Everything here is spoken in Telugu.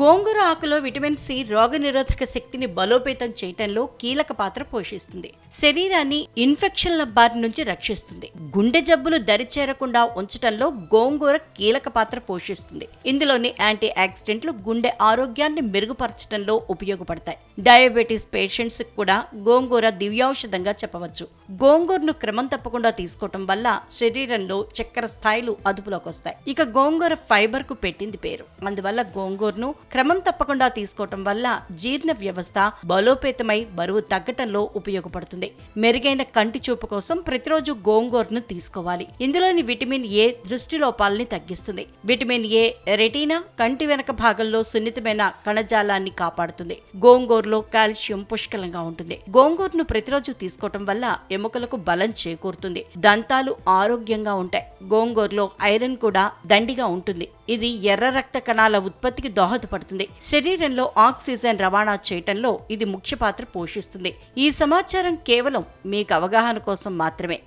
గోంగూర ఆకులో విటమిన్ సి రోగనిరోధక శక్తిని బలోపేతం చేయటంలో కీలక పాత్ర పోషిస్తుంది. శరీరాన్ని ఇన్ఫెక్షన్ల బారి నుంచి రక్షిస్తుంది. గుండె జబ్బులు దరిచేరకుండా ఉంచటంలో గోంగూర కీలక పాత్ర పోషిస్తుంది. ఇందులోని యాంటీ ఆక్సిడెంట్లు గుండె ఆరోగ్యాన్ని మెరుగుపరచడంలో ఉపయోగపడతాయి. డయాబెటీస్ పేషెంట్స్ కూడా గోంగూర దివ్యౌషధంగా చెప్పవచ్చు. గోంగూరను క్రమం తప్పకుండా తీసుకోవటం వల్ల శరీరంలో చక్కెర స్థాయిలు అదుపులోకి వస్తాయి. ఇక గోంగూర ఫైబర్కు పెట్టింది పేరు. అందువల్ల గోంగూరను క్రమం తప్పకుండా తీసుకోవటం వల్ల జీర్ణ వ్యవస్థ బలోపేతమై బరువు తగ్గటంలో ఉపయోగపడుతుంది. మెరుగైన కంటి చూపు కోసం ప్రతిరోజు గోంగూరను తీసుకోవాలి. ఇందులోని విటమిన్ ఏ దృష్టి లోపాలని తగ్గిస్తుంది. విటమిన్ ఏ రెటీనా కంటి వెనక భాగంలో సున్నితమైన కణజాలాన్ని కాపాడుతుంది. గోంగూరలో కాల్షియం పుష్కలంగా ఉంటుంది. గోంగూరను ప్రతిరోజు తీసుకోవటం వల్ల ఎముకలకు బలం చేకూరుతుంది. దంతాలు ఆరోగ్యంగా ఉంటాయి. గోంగూరలో ఐరన్ కూడా దండిగా ఉంటుంది. ఇది ఎర్ర రక్త కణాల ఉత్పత్తికి దోహదపడుతుంది. శరీరంలో ఆక్సిజన్ రవాణా చేయటంలో ఇది ముఖ్య పాత్ర పోషిస్తుంది. ఈ సమాచారం కేవలం మీకు అవగాహన కోసం మాత్రమే.